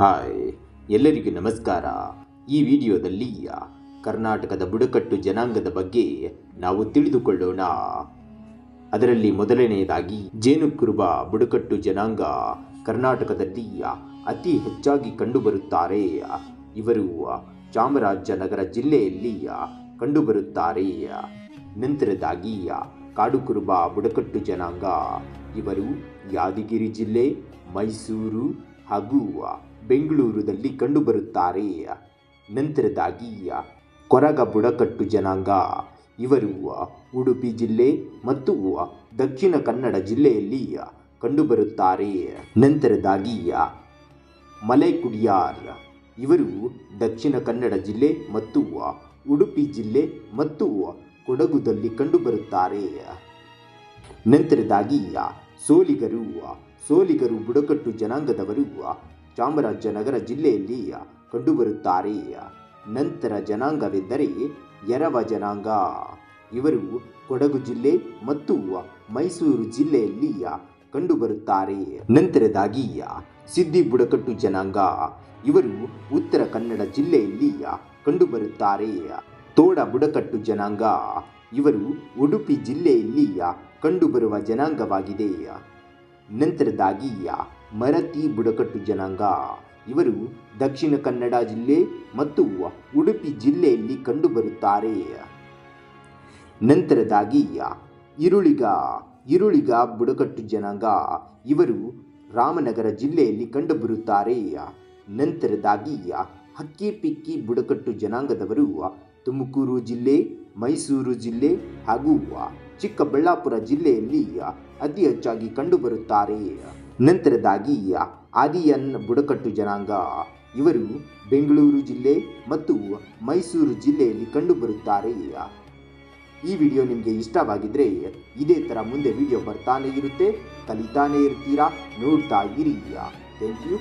Hi, ಎಲ್ಲರಿಗೂ ನಮಸ್ಕಾರ. ಈ ವಿಡಿಯೋದಲ್ಲಿ ಕರ್ನಾಟಕದ ಬುಡಕಟ್ಟು ಜನಾಂಗದ ಬಗ್ಗೆ ನಾವು ತಿಳಿದುಕೊಳ್ಳೋಣ. ಅದರಲ್ಲಿ ಮೊದಲನೆಯದಾಗಿ, ಜೇನುಕುರುಬ ಬುಡಕಟ್ಟು ಜನಾಂಗ ಕರ್ನಾಟಕದಲ್ಲಿ ಅತಿ ಹೆಚ್ಚಾಗಿ ಕಂಡುಬರುತ್ತಾರೆ. ಇವರು ಚಾಮರಾಜನಗರ ಜಿಲ್ಲೆಯಲ್ಲಿ ಕಂಡುಬರುತ್ತಾರೆ. ನಂತರದಾಗಿ, ಕಾಡುಕುರುಬ ಬುಡಕಟ್ಟು ಜನಾಂಗ, ಇವರು ಯಾದಗಿರಿ ಜಿಲ್ಲೆ, ಮೈಸೂರು ಹಾಗೂ ಬೆಂಗಳೂರಿನಲ್ಲಿ ಕಂಡುಬರುತ್ತಾರೆ. ನಂತರದಾಗಿ ಕೊರಗ ಬುಡಕಟ್ಟು ಜನಾಂಗ, ಇವರು ಉಡುಪಿ ಜಿಲ್ಲೆ ಮತ್ತು ದಕ್ಷಿಣ ಕನ್ನಡ ಜಿಲ್ಲೆಯಲ್ಲಿ ಕಂಡುಬರುತ್ತಾರೆ. ನಂತರದಾಗಿ ಮಲೆಕುಡಿಯಾರ್, ಇವರು ದಕ್ಷಿಣ ಕನ್ನಡ ಜಿಲ್ಲೆ ಮತ್ತು ಉಡುಪಿ ಜಿಲ್ಲೆ ಮತ್ತು ಕೊಡಗುದಲ್ಲಿ ಕಂಡುಬರುತ್ತಾರೆ. ನಂತರದಾಗಿ ಸೋಲಿಗರು ಸೋಲಿಗರು ಬುಡಕಟ್ಟು ಜನಾಂಗದವರು ಚಾಮರಾಜನಗರ ಜಿಲ್ಲೆಯಲ್ಲಿ ಕಂಡುಬರುತ್ತಾರೆ ನಂತರ ಜನಾಂಗವೆಂದರೆ ಎರವ ಜನಾಂಗ. ಇವರು ಕೊಡಗು ಜಿಲ್ಲೆ ಮತ್ತು ಮೈಸೂರು ಜಿಲ್ಲೆಯಲ್ಲಿ ಕಂಡುಬರುತ್ತಾರೆ. ನಂತರದಾಗಿ ಸಿದ್ದಿ ಬುಡಕಟ್ಟು ಜನಾಂಗ. ಇವರು ಉತ್ತರ ಕನ್ನಡ ಜಿಲ್ಲೆಯಲ್ಲಿ ಕಂಡುಬರುತ್ತಾರೆ ತೋಡ ಬುಡಕಟ್ಟು ಜನಾಂಗ. ಇವರು ಉಡುಪಿ ಜಿಲ್ಲೆಯಲ್ಲಿ ಕಂಡುಬರುವ ಜನಾಂಗವಾಗಿದೆ. ನಂತರದಾಗಿ ಮರತಿ ಬುಡಕಟ್ಟು ಜನಾಂಗ. ಇವರು ದಕ್ಷಿಣ ಕನ್ನಡ ಜಿಲ್ಲೆ ಮತ್ತು ಉಡುಪಿ ಜಿಲ್ಲೆಯಲ್ಲಿ ಕಂಡುಬರುತ್ತಾರೆ. ನಂತರದಾಗಿ ಇರುಳಿಗ ಇರುಳಿಗ ಬುಡಕಟ್ಟು ಜನಾಂಗ. ಇವರು ರಾಮನಗರ ಜಿಲ್ಲೆಯಲ್ಲಿ ಕಂಡುಬರುತ್ತಾರೆ. ನಂತರದಾಗಿ ಹಕ್ಕಿ ಪಿಕ್ಕಿ ಬುಡಕಟ್ಟು ಜನಾಂಗದವರು ತುಮಕೂರು ಜಿಲ್ಲೆ, ಮೈಸೂರು ಜಿಲ್ಲೆ ಹಾಗೂ ಚಿಕ್ಕಬಳ್ಳಾಪುರ ಜಿಲ್ಲೆಯಲ್ಲಿ ಅತಿ ಹೆಚ್ಚಾಗಿ ಕಂಡುಬರುತ್ತಾರೆ. ನಂತರದಾಗಿ ಆದಿಯನ್ ಬುಡಕಟ್ಟು ಜನಾಂಗ. ಇವರು ಬೆಂಗಳೂರು ಜಿಲ್ಲೆ ಮತ್ತು ಮೈಸೂರು ಜಿಲ್ಲೆಯಲ್ಲಿ ಕಂಡುಬರುತ್ತಾರೆ ಈ ವಿಡಿಯೋ ನಿಮಗೆ ಇಷ್ಟವಾಗಿದ್ದರೆ ಇದೇ ಥರ ಮುಂದೆ ವಿಡಿಯೋ ಬರ್ತಾನೆ ಇರುತ್ತೆ. ಕಲಿತಾನೇ ಇರ್ತೀರಾ ನೋಡ್ತಾ ಇರಿ ಥ್ಯಾಂಕ್ ಯು.